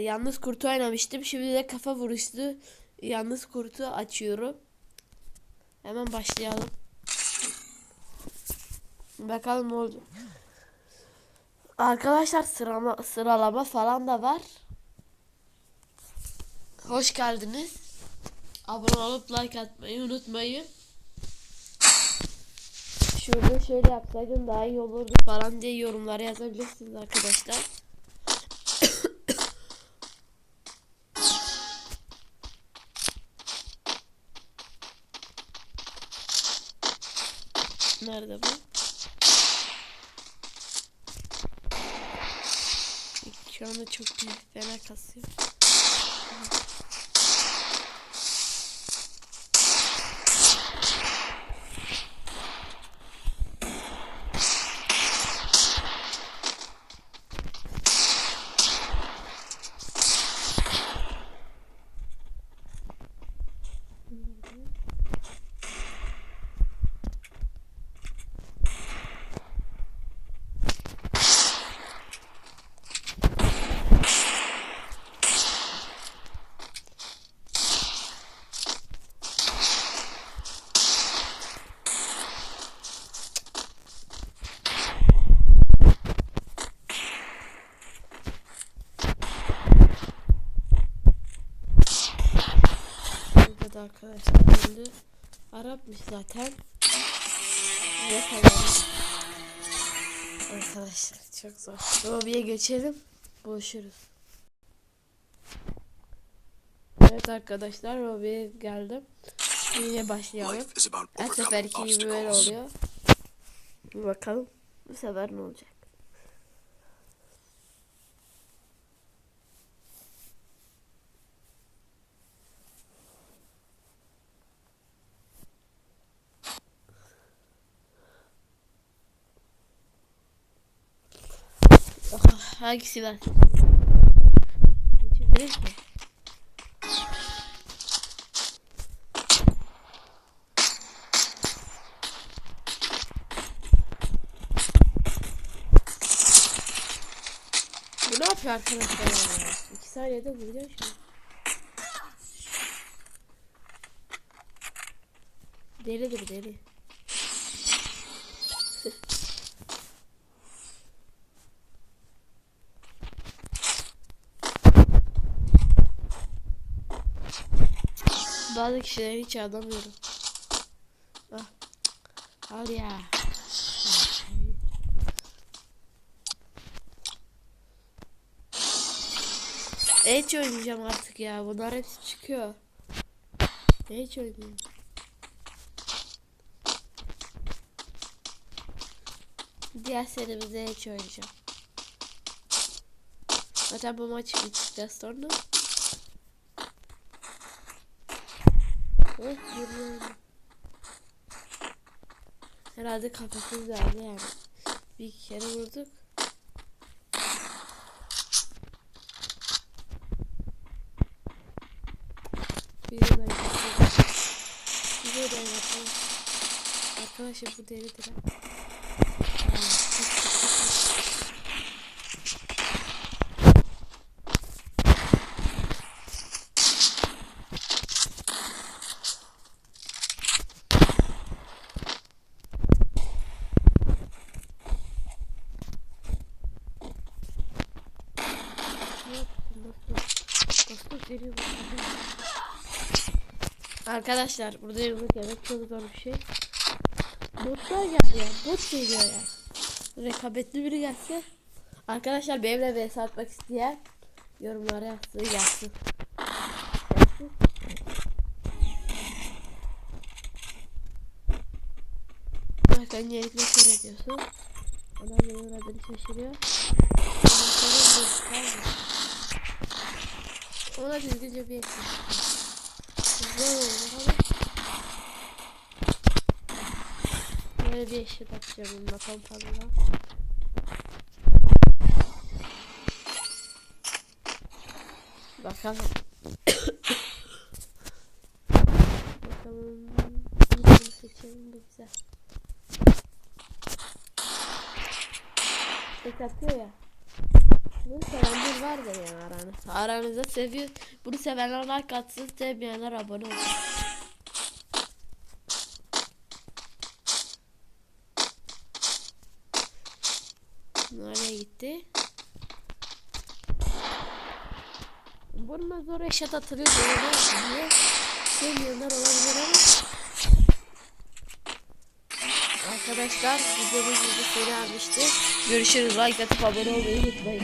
Yalnız kurtu oynamıştım. Şimdi de kafa vuruştu. Yalnız kurtu açıyorum. Hemen başlayalım. Bakalım ne oldu. Arkadaşlar sıralama, sıralama falan da var. Hoş geldiniz. Abone olup like atmayı unutmayın. Şurada şöyle yapsaydım daha iyi olurdu falan diye yorumlara yazabilirsiniz arkadaşlar. Nerede bu? Şu anda çok büyük fena kasıyor. Da arkadaşlar şimdi Arapmış zaten. Kadar Arkadaşlar çok zor. Lobiye geçelim. Buluşuruz. Evet arkadaşlar lobiye geldim. Yine başlayalım. Her seferki gibi böyle oluyor. Bir bakalım. Bu sefer ne olacak? Hangisi var? Seçebilir ki? Bu ne yapıyor arkadaşlar ya? İki saniyede şu an. Delidir deli. Bazı kişileri hiç anlamıyorum. Ah. Al ya. Hiç oynayacağım artık ya. Bunlar hepsi çıkıyor. Hiç oynayayım. Diğer serimizde hiç oynayacağım. Zaten bu maç bittikten sonra. Oh, yürüyorum. Herhalde kafasız geldi yani. Bir kere vurduk. Videoda yapalım. Videoda yapalım. Arkadaşlar bu delidir ha. Aa, çok çok çok. Yok, bu. Arkadaşlar burada yıllık yemek çok zor bir şey. Botlar geldi ya. Bot geliyor ya. Rekabetli biri gelse. Arkadaşlar benimle vs atmak isteyen yorumlara yazsın yazsın. Yazsın. Bak öncelikle kör ediyorsun. Adam beni uğradığını şaşırıyor. Ondan sonra çıkar mı? Ona düzgünce bir ekmek. Güzel oldu ama. Böyle bir eşit atacağım bakalım fazla. Bakalım. Bakalım. Bunu seçelim bu güzel. Tek atıyor ya. Bunu sevenler vardır yani aranızda. Aranızda seviyor. Bunu sevenler like atsın, sevmeyenler abone olsun. Nereye gitti? Bununla zor eşat atılıyor diye sevmeyenler olabilir ama Arkadaşlar videomuz burada sona. Görüşürüz. Like atıp abone olmayı unutmayın.